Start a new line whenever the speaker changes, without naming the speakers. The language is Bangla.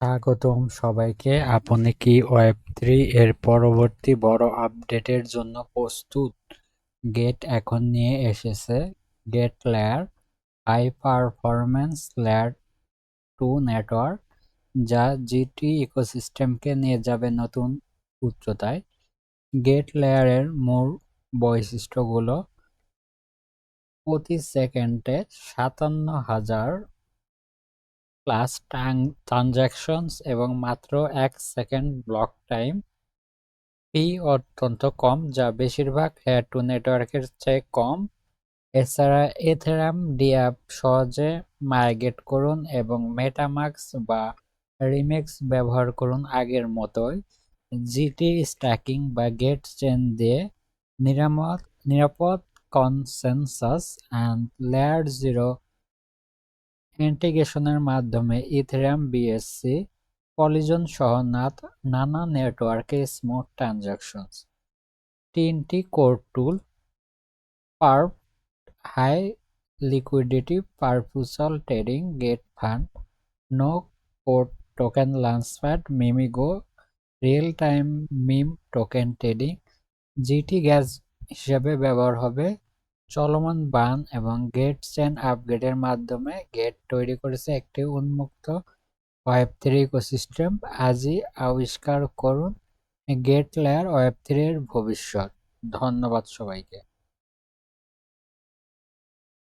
স্বাগতম সবাইকে। আপনি কি ওয়েব থ্রি এর পরবর্তী বড় আপডেটের জন্য প্রস্তুত? গেট এখন নিয়ে এসেছে। Gate layer, high performance layer two network, যা জিটি ইকোসিস্টেমকে নিয়ে যাবে নতুন উচ্চতায়। গেট লেয়ারের মূল বৈশিষ্ট্যগুলো, প্রতি সেকেন্ডে সাতান্ন হাজার প্লাস ট্রানজ্যাকশনস এবং মাত্র এক সেকেন্ড ব্লক টাইম ফি অত্যন্ত কম, যা বেশিরভাগ হেয়ার টু নেটওয়ার্কের চেয়ে কম। এছাড়া এথেরাম ডিঅ্যাপ সহজে মাইগ্রেট করুন এবং মেটামাক্স বা রিমেক্স ব্যবহার করুন আগের মতোই। জিটি স্ট্যাকিং বা গেট চেন দিয়ে নিরাপদ নিরাপদ কনসেনসাস অ্যান্ড লেয়ার জিরো ইন্টিগ্রেশনের মাধ্যমে ইথেরিয়াম বিএসসি পলিজন সহ নানা নেটওয়ার্কে স্মুথ ট্রানজাকশনস। তিনটি core tool, perp, high liquidity perpetual trading, Gate fund no code, token launchpad মিমিগো, real time meme token trading, GT gas হিসেবে ব্যবহার হবে চলমান বান এবং গেট চেন আপগ্রেডের মাধ্যমে গেট তৈরি করেছে একটি উন্মুক্ত ওয়েব থ্রি ইকোসিস্টেম। আজই আবিষ্কার করুন গেট লেয়ার ওয়েব থ্রি এর ভবিষ্যৎ। ধন্যবাদ সবাইকে।